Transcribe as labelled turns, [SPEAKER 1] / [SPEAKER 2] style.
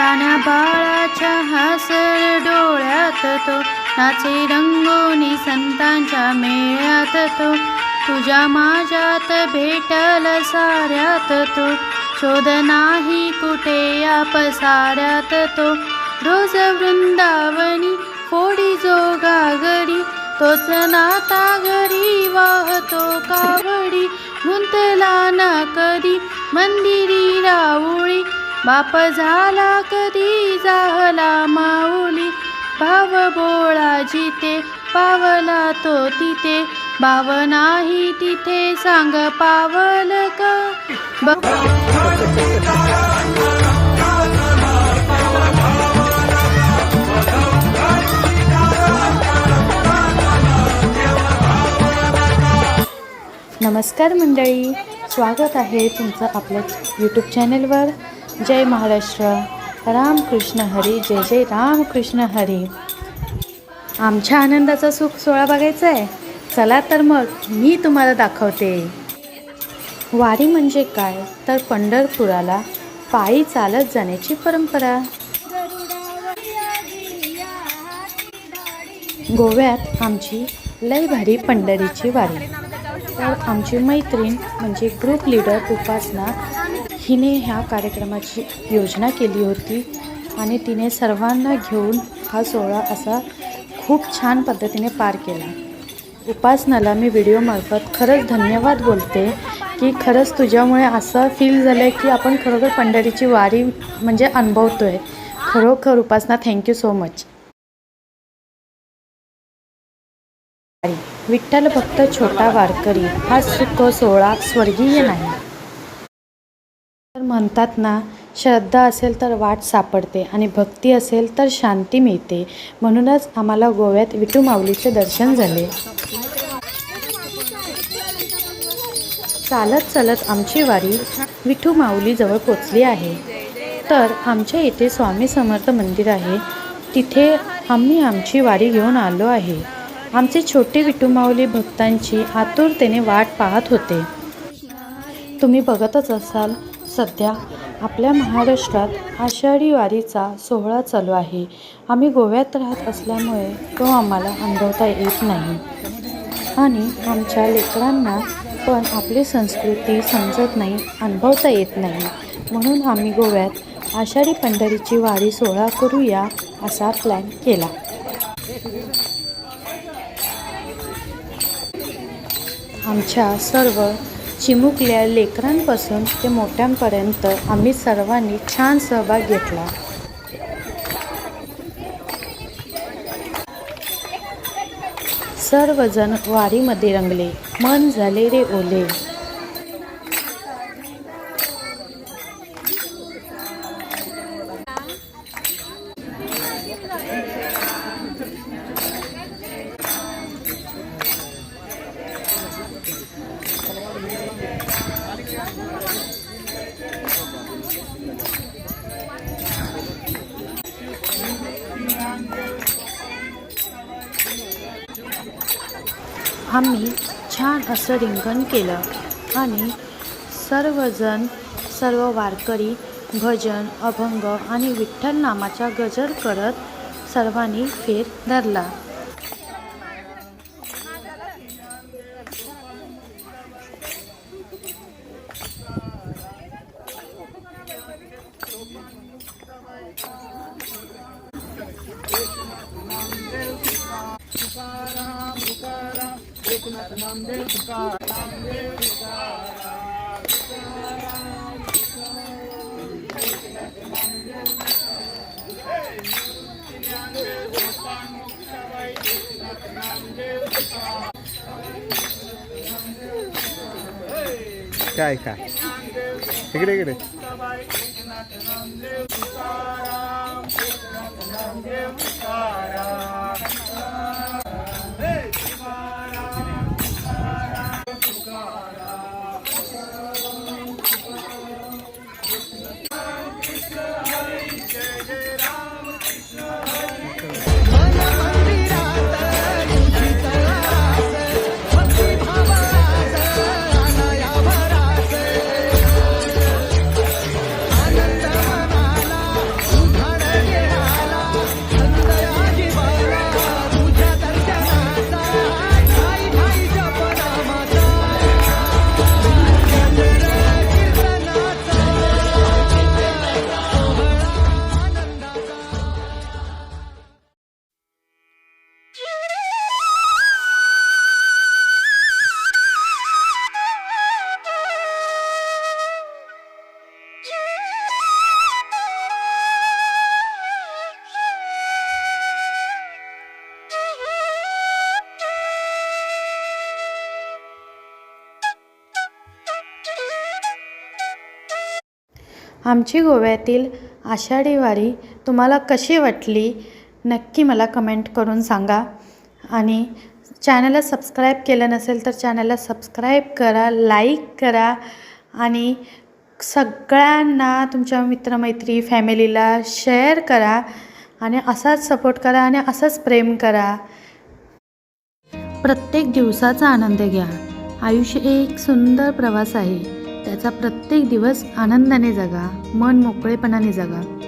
[SPEAKER 1] असताना बाळाच्या हासर डोळ्यात तो नाचे रंगोनी संतांच्या मेळ्यात तो. तुझ्या माझ्यात भेटल साऱ्यात तो शोध नाही कुठे या पसाऱ्यात तो. रोज वृंदावनी फोडी जो गागरी तोच नाता घरी वाहतो कावडी. गुंतला ना कधी मंदिरी रावळी बाप झाला कधी झाला माऊली. भाव बोळा जिथे पावला तो तिथे. भाव नाही तिथे सांग पावल का? ब- नमस्कार मंडळी स्वागत आहे तुमचं आपल्या यूट्यूब चॅनलवर जय महाराष्ट्र. रामकृष्ण हरी जय जय रामकृष्ण हरी. आमच्या आनंदाचा सुख सोहळा बघायचा आहे. चला तर मग मी तुम्हाला दाखवते. वारी म्हणजे काय? तर पंढरपुराला पायी चालत जाण्याची परंपरा. गोव्यात आमची लय भारी पंढरीची वारी. तर आमची मैत्रीण म्हणजे ग्रुप लीडर उपासना हिने ह्या कार्यक्रमाची योजना केली होती आणि तिने सर्वांना घेऊन हा सोहळा असा खूप छान पद्धतीने पार केला. उपासनाला मी व्हिडिओमार्फत खरंच धन्यवाद बोलते की खरंच तुझ्यामुळे असं फील झालं आहे की आपण खरोखर पंढरीची वारी म्हणजे अनुभवतो आहे खरोखर उपासना thank you so much Vitthal भक्त छोटा वारकरी हा सुख सोहळा स्वर्गीय नाही. तर म्हणतात ना श्रद्धा असेल तर वाट सापडते आणि भक्ती असेल तर शांती मिळते. म्हणूनच आम्हाला गोव्यात विटू माऊलीचे दर्शन झाले. चालत चालत आमची वारी विठू माऊलीजवळ पोचली आहे. तर आमच्या इथे स्वामी समर्थ मंदिर आहे. तिथे आम्ही आमची वारी घेऊन आलो आहे. आमचे छोटे विठू माऊली भक्तांची आतुरतेने वाट पाहत होते. तुम्ही बघतच असाल सध्या आपल्या महाराष्ट्रात आषाढी वारीचा सोहळा चालू आहे. आम्ही गोव्यात राहत असल्यामुळे तो आम्हाला अनुभवता येत नाही. आणि आमच्या लेकरांना पण आपली संस्कृती समजत नाही अनुभवता येत नाही. म्हणून आम्ही गोव्यात आषाढी पंढरीची वारी सोहळा करूया असा प्लॅन केला. आमच्या सर्व चिमुकल्या लेकरांपासून ते मोठ्यांपर्यंत आम्ही सर्वांनी छान सहभाग घेतला. सर्वजण वारीमध्ये रंगले. मन झाले रे ओले. आम्ही छान असं रिंगण केलं आणि सर्वजण सर्व वारकरी भजन अभंग आणि विठ्ठल नामाचा गजर करत सर्वांनी फेर धरला.
[SPEAKER 2] काय काय? इकडे इकडे.
[SPEAKER 1] नामदेव तुकाराम नामदेव तुकाराम आमची गोव्यातील आषाढी वारी तुम्हाला कशी वाटली? नक्की मला कमेंट करून सांगा. आणि चॅनलला सबस्क्राईब केलं नसेल तर चॅनलला सबस्क्राईब करा लाईक करा. आणि सगळ्यांना तुमच्या मित्रमैत्री फॅमिलीला शेअर करा. आणि असाच सपोर्ट करा आणि असंच प्रेम करा. प्रत्येक दिवसाचा आनंद घ्या. आयुष्य एक सुंदर प्रवास आहे. त्याचा प्रत्येक दिवस आनंदाने जगा मन मोकळेपणाने जगा.